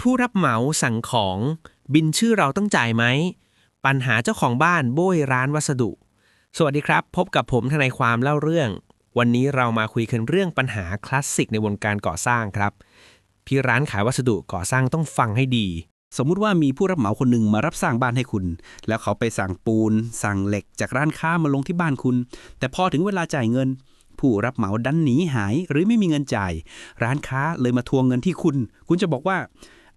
ผู้รับเหมาสั่งของบินชื่อเราต้องจ่ายไหม ปัญหาเจ้าของบ้านโบยร้านวัสดุ สวัสดีครับ พบกับผมทนายความเล่าเรื่อง วันนี้เรามาคุยกันเรื่องปัญหาคลาสสิกในวงการก่อสร้างครับ พี่ร้านขายวัสดุก่อสร้างต้องฟังให้ดี สมมุติว่ามีผู้รับเหมาคนหนึ่งมารับสร้างบ้านให้คุณ แล้วเขาไปสั่งปูน สั่งเหล็กจากร้านค้ามาลงที่บ้านคุณ แต่พอถึงเวลาจ่ายเงินผู้รับเหมาดันหนีหายหรือไม่มีเงินจ่าย ร้านค้าเลยมาทวงเงินที่คุณ คุณจะบอกว่า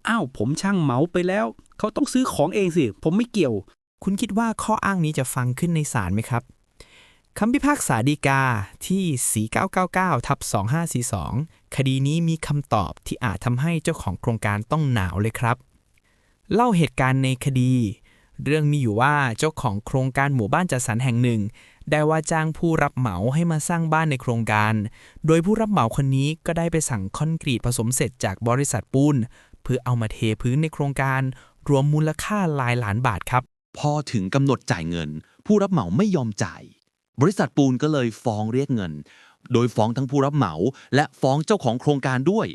อ้าวผมช่างเหมาไปแล้ว เขาต้องซื้อของเองสิ ผมไม่เกี่ยว คุณคิดว่าข้ออ้างนี้จะฟังขึ้นในศาลไหมครับคำพิพากษาฎีกาที่ 4999ทับ2542 คดีนี้มีคำตอบที่อาจทำให้เจ้าของโครงการต้องหนาวเลยครับ เล่าเหตุการณ์ในคดี เรื่องมีอยู่ว่าเจ้าของโครงการหมู่บ้านจัดสรรแห่งหนึ่ง ได้ว่าจ้างผู้รับเหมาให้มาสร้างบ้านในโครงการ โดยผู้รับเหมาคนนี้ก็ได้ไปสั่งคอนกรีตผสมเสร็จจากบริษัทปูน เพื่อเอามาเทพื้นในโครงการ รวมมูลค่าหลายล้านบาทครับ พอถึงกำหนดจ่ายเงิน ผู้รับเหมาไม่ยอมจ่าย บริษัทปูนก็เลยฟ้องเรียกเงิน โดยฟ้องทั้งผู้รับเหมา และฟ้องเจ้าของโครงการด้วย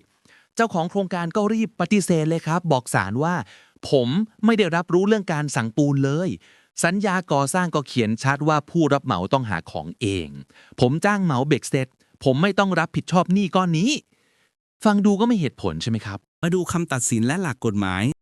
เจ้าของโครงการก็รีบปฏิเสธเลยครับ บอกศาลว่า ผมไม่ได้รับรู้เรื่องการสั่งปูนเลยสัญญาก่อสร้างก็เขียนชัดว่าผู้รับเหมาต้องหาของเอง ผมจ้างเหมาเบกเซตผมไม่ต้องรับผิดชอบหนี้ก้อนนี้ ฟังดูก็ไม่เหตุผลใช่ไหมครับ มาดูคำตัดสินและหลักกฎหมาย